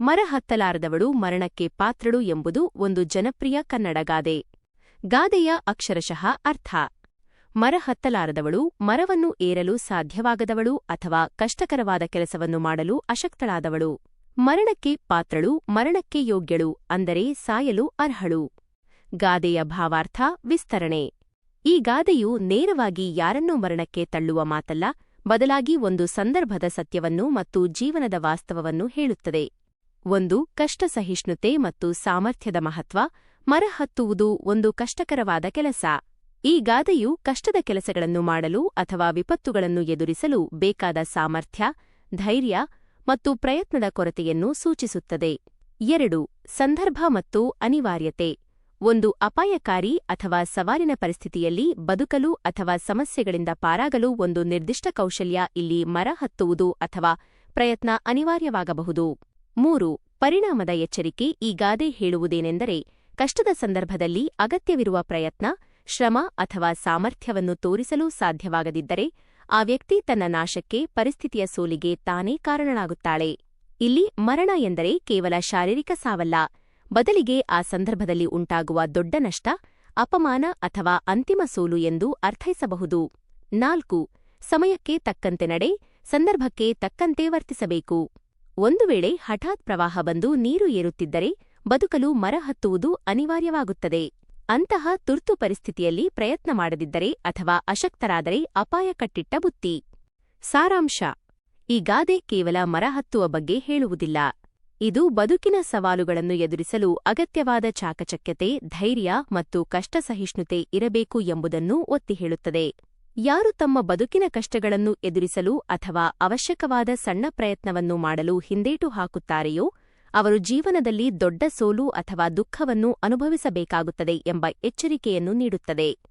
ಮರ ಹತ್ತಲಾರದವಳು ಮರಣಕ್ಕೆ ಪಾತ್ರಳು ಎಂಬುದು ಒಂದು ಜನಪ್ರಿಯ ಕನ್ನಡಗಾದೆ ಗಾದೆಯ ಅಕ್ಷರಶಃ ಅರ್ಥ. ಮರ ಹತ್ತಲಾರದವಳು ಮರವನ್ನು ಏರಲು ಸಾಧ್ಯವಾಗದವಳು ಅಥವಾ ಕಷ್ಟಕರವಾದ ಕೆಲಸವನ್ನು ಮಾಡಲು ಅಶಕ್ತಳಾದವಳು. ಮರಣಕ್ಕೆ ಪಾತ್ರಳು ಮರಣಕ್ಕೆ ಯೋಗ್ಯಳು ಅಂದರೆ ಸಾಯಲು ಅರ್ಹಳು. ಗಾದೆಯ ಭಾವಾರ್ಥ ವಿಸ್ತರಣೆ. ಈ ಗಾದೆಯು ನೇರವಾಗಿ ಯಾರನ್ನೂ ಮರಣಕ್ಕೆ ತಳ್ಳುವ ಮಾತಲ್ಲ, ಬದಲಾಗಿ ಒಂದು ಸಂದರ್ಭದ ಸತ್ಯವನ್ನು ಮತ್ತು ಜೀವನದ ವಾಸ್ತವವನ್ನು ಹೇಳುತ್ತದೆ. ಒಂದು ಕಷ್ಟ ಸಹಿಷ್ಣುತೆ ಮತ್ತು ಸಾಮರ್ಥ್ಯದ ಮಹತ್ವ ಮರಹತ್ತುವುದು ಒಂದು ಕಷ್ಟಕರವಾದ ಕೆಲಸ. ಈ ಗಾದೆಯು ಕಷ್ಟದ ಕೆಲಸಗಳನ್ನು ಮಾಡಲು ಅಥವಾ ವಿಪತ್ತುಗಳನ್ನು ಎದುರಿಸಲು ಬೇಕಾದ ಸಾಮರ್ಥ್ಯ, ಧೈರ್ಯ ಮತ್ತು ಪ್ರಯತ್ನದ ಕೊರತೆಯನ್ನು ಸೂಚಿಸುತ್ತದೆ. ಎರಡು, ಸಂದರ್ಭ ಮತ್ತು ಅನಿವಾರ್ಯತೆ. ಒಂದು ಅಪಾಯಕಾರಿ ಅಥವಾ ಸವಾಲಿನ ಪರಿಸ್ಥಿತಿಯಲ್ಲಿ ಬದುಕಲು ಅಥವಾ ಸಮಸ್ಯೆಗಳಿಂದ ಪಾರಾಗಲು ಒಂದು ನಿರ್ದಿಷ್ಟ ಕೌಶಲ್ಯ ಇಲ್ಲಿ ಮರ ಹತ್ತುವುದು ಅಥವಾ ಪ್ರಯತ್ನ ಅನಿವಾರ್ಯವಾಗಬಹುದು. ಮೂರು, ಪರಿಣಾಮದ ಎಚ್ಚರಿಕೆ ಈ ಗಾದೆ ಹೇಳುವುದೇನೆಂದರೆ ಕಷ್ಟದ ಸಂದರ್ಭದಲ್ಲಿ ಅಗತ್ಯವಿರುವ ಪ್ರಯತ್ನ, ಶ್ರಮ ಅಥವಾ ಸಾಮರ್ಥ್ಯವನ್ನು ತೋರಿಸಲು ಸಾಧ್ಯವಾಗದಿದ್ದರೆ ಆ ವ್ಯಕ್ತಿ ತನ್ನ ನಾಶಕ್ಕೆ, ಪರಿಸ್ಥಿತಿಯ ಸೋಲಿಗೆ ತಾನೇ ಕಾರಣನಾಗುತ್ತಾಳೆ ಇಲ್ಲಿ ಮರಣ ಎಂದರೆ ಕೇವಲ ಶಾರೀರಿಕ ಸಾವಲ್ಲ, ಬದಲಿಗೆ ಆ ಸಂದರ್ಭದಲ್ಲಿ ಉಂಟಾಗುವ ದೊಡ್ಡ ನಷ್ಟ, ಅಪಮಾನ ಅಥವಾ ಅಂತಿಮ ಸೋಲು ಎಂದು ಅರ್ಥೈಸಬಹುದು. ನಾಲ್ಕು, ಸಮಯಕ್ಕೆ ತಕ್ಕಂತೆ ನಡೆ, ಸಂದರ್ಭಕ್ಕೆ ತಕ್ಕಂತೆ ವರ್ತಿಸಬೇಕು. ಒಂದು ವೇಳೆ ಹಠಾತ್ ಪ್ರವಾಹ ಬಂದು ನೀರು ಏರುತ್ತಿದ್ದರೆ ಬದುಕಲು ಮರ ಹತ್ತುವುದು ಅನಿವಾರ್ಯವಾಗುತ್ತದೆ. ಅಂತಹ ತುರ್ತು ಪರಿಸ್ಥಿತಿಯಲ್ಲಿ ಪ್ರಯತ್ನ ಮಾಡದಿದ್ದರೆ ಅಥವಾ ಅಶಕ್ತರಾದರೆ ಅಪಾಯ ಕಟ್ಟಿಟ್ಟ ಬುತ್ತಿ. ಸಾರಾಂಶ, ಈ ಗಾದೆ ಕೇವಲ ಮರ ಹತ್ತುವ ಬಗ್ಗೆ ಹೇಳುವುದಿಲ್ಲ. ಇದು ಬದುಕಿನ ಸವಾಲುಗಳನ್ನು ಎದುರಿಸಲು ಅಗತ್ಯವಾದ ಚಾಕಚಕ್ಯತೆ, ಧೈರ್ಯ ಮತ್ತು ಕಷ್ಟಸಹಿಷ್ಣುತೆ ಇರಬೇಕು ಎಂಬುದನ್ನು ಒತ್ತಿ ಹೇಳುತ್ತದೆ. ಯಾರು ತಮ್ಮ ಬದುಕಿನ ಕಷ್ಟಗಳನ್ನು ಎದುರಿಸಲು ಅಥವಾ ಅವಶ್ಯಕವಾದ ಸಣ್ಣ ಪ್ರಯತ್ನವನ್ನು ಮಾಡಲು ಹಿಂದೇಟು ಹಾಕುತ್ತಾರೆಯೋ, ಅವರು ಜೀವನದಲ್ಲಿ ದೊಡ್ಡ ಸೋಲು ಅಥವಾ ದುಃಖವನ್ನು ಅನುಭವಿಸಬೇಕಾಗುತ್ತದೆ ಎಂಬ ಎಚ್ಚರಿಕೆಯನ್ನು ನೀಡುತ್ತದೆ.